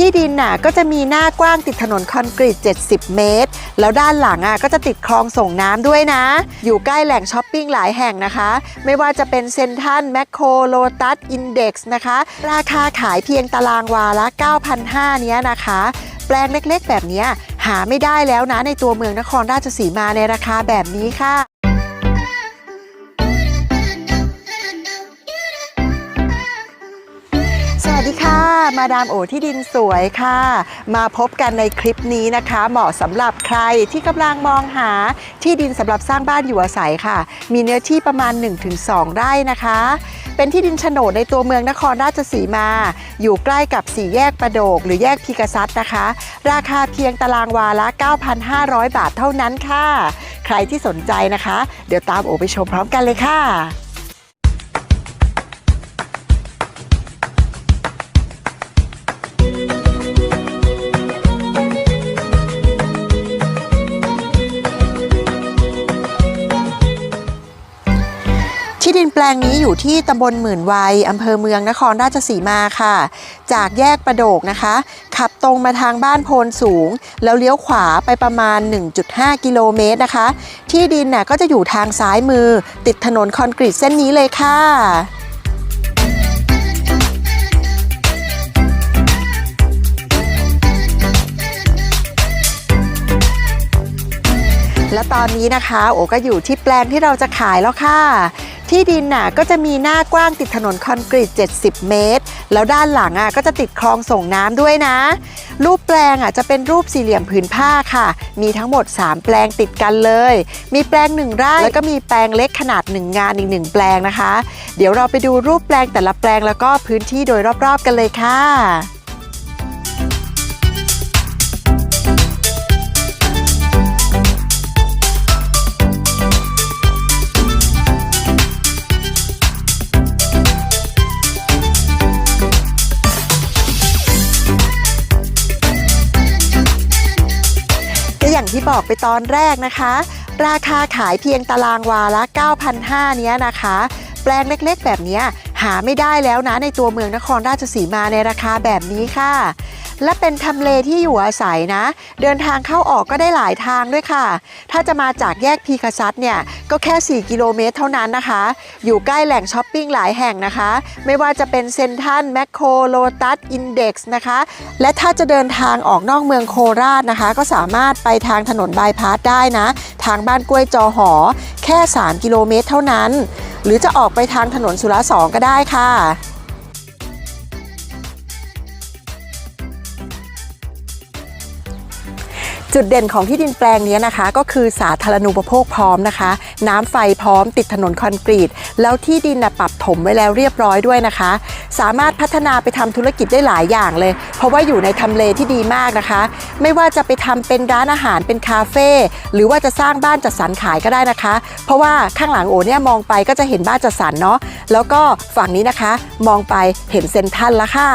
ที่ดินน่ะก็จะมีหน้ากว้างติดถนนคอนกรีต 70 เมตร แล้วด้านหลังอะก็จะติดคลองส่งน้ำด้วยนะ อยู่ใกล้แหล่งช้อปปิ้งหลายแห่งนะคะ ไม่ว่าจะเป็นเซนทันแมคโครโลตัสอินเด็กซ์นะคะ ราคาขายเพียงตารางวาละ 9,500เนี้ยนะคะ แปลงเล็กๆ แบบนี้หาไม่ได้แล้วนะในตัวเมืองนครราชสีมาในราคาแบบนี้ค่ะ วัสดีค่ะ มาดามโอที่ดินสวยค่ะ มาพบกันในคลิปนี้นะคะ เหมาะสำหรับใครที่กำลังมองหาที่ดินสำหรับสร้างบ้านอยู่อาศัยค่ะ มีเนื้อที่ประมาณ 1-2 ไร่นะคะ เป็นที่ดินโฉนดในตัวเมืองนครราชสีมา อยู่ใกล้กับสี่แยกประโดก หรือแยกพีกษัตริย์นะคะ ราคาเพียงตารางวาละ 9,500 บาทเท่านั้นค่ะ ใครที่สนใจนะคะ เดี๋ยวตามโอไปชมพร้อมกันเลยค่ะ ที่ดินแปลงนี้อยู่ที่ตำบลหมื่นวัยอำเภอเมืองนครราชสีมาค่ะ จากแยกประโดกนะคะ ขับตรงมาทางบ้านโพนสูง แล้วเลี้ยวขวาไปประมาณ 1.5 กิโลเมตรนะคะ ที่ดินน่ะก็จะอยู่ทางซ้ายมือ ติดถนนคอนกรีตเส้นนี้เลยค่ะและตอนนี้นะคะ โอก็อยู่ที่แปลงที่เราจะขายแล้วค่ะ ที่ดินน่ะก็จะมีหน้ากว้างติดถนนคอนกรีต 70 เมตร แล้วด้านหลังอะก็จะติดคลองส่งน้ำด้วยนะ รูปแปลงอะจะเป็นรูปสี่เหลี่ยมผืนผ้าค่ะ มีทั้งหมด 3 แปลงติดกันเลย มีแปลงหนึ่งไร่แล้วก็มีแปลงเล็กขนาด 1 งานอีกหนึ่งแปลงนะคะ เดี๋ยวเราไปดูรูปแปลงแต่ละแปลงแล้วก็พื้นที่โดยรอบๆกันเลยค่ะ อย่างที่บอกไปตอนแรกนะคะ ราคาขายเพียงตารางวาละ 9,500เนี้ยนะคะ แปลงเล็กๆแบบนี้ หาไม่ได้แล้วนะในตัวเมืองนครราชสีมาในราคาแบบนี้ค่ะ และเป็นทำเลที่อยู่อาศัยนะ เดินทางเข้าออกก็ได้หลายทางด้วยค่ะ ถ้าจะมาจากแยกพีคซัตเนี่ย ก็แค่ 4 กิโลเมตรเท่านั้นนะคะ อยู่ใกล้แหล่งช้อปปิ้งหลายแห่งนะคะ ไม่ว่าจะเป็นเซนทันแมคโครโลตัสอินเด็กซ์นะคะ และถ้าจะเดินทางออกนอกเมืองโคราชนะคะ ก็สามารถไปทางถนนบายพาสได้นะ ทางบ้านกล้วยจอหอ แค่ 3 กิโลเมตรเท่านั้น หรือจะออกไปทางถนนสุรสองก็ได้ค่ะ จุดเด่นของที่ดินแปลงนี้นะคะ ก็คือสาธารณูปโภคพร้อมนะคะ น้ำไฟพร้อมติดถนนคอนกรีต แล้วที่ดินนะปรับถมไว้แล้วเรียบร้อยด้วยนะคะ สามารถพัฒนาไปทำธุรกิจได้หลายอย่างเลย เพราะว่าอยู่ในทำเลที่ดีมากนะคะ ไม่ว่าจะไปทำเป็นร้านอาหารเป็นคาเฟ่หรือว่าจะสร้างบ้านจัดสรรขายก็ได้นะคะ เพราะว่าข้างหลังโอเนี่ยมองไปก็จะเห็นบ้านจัดสรรเนาะแล้วก็ฝั่งนี้นะคะ มองไปเห็นเซ็นทรัลละค่ะ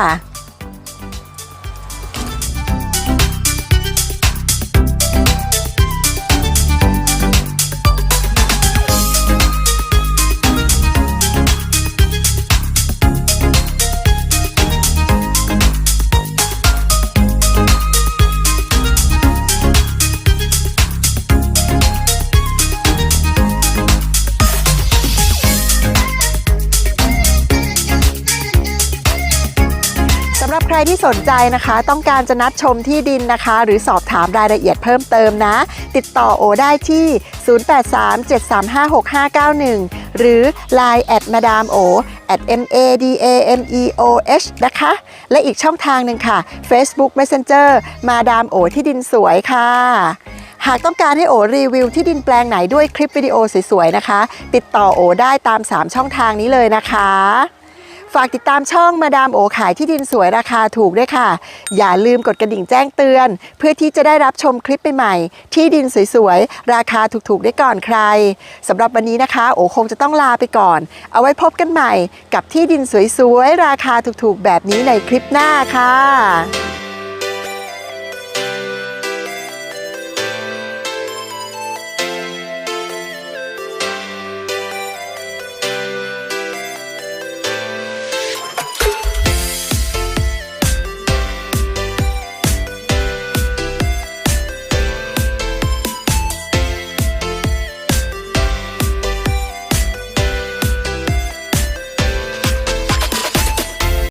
ใครที่สนใจนะคะ ต้องการจะนัดชมที่ดินนะคะ หรือสอบถามรายละเอียดเพิ่มเติมนะ ติดต่อโอได้ที่ 0837356591 หรือ Line แอดมาดามโอ at m a d a m e o h นะคะ และอีกช่องทางหนึ่งค่ะ Facebook Messenger มาดามโอที่ดินสวยค่ะ หากต้องการให้โอรีวิวที่ดินแปลงไหนด้วยคลิปวิดีโอสวยๆนะคะ ติดต่อโอได้ตาม 3 ช่องทางนี้เลยนะคะ ฝากติดตามช่องมาดามโอขายที่ดินสวยราคาถูกด้วยค่ะ อย่าลืมกดกระดิ่งแจ้งเตือน เพื่อที่จะได้รับชมคลิปใหม่ๆที่ดินสวยๆ ราคาถูกๆ ได้ก่อนใครสำหรับวันนี้นะคะ โอคงจะต้องลาไปก่อน เอาไว้พบกันใหม่กับที่ดินสวยๆ ราคาถูกๆ แบบนี้ในคลิปหน้าค่ะ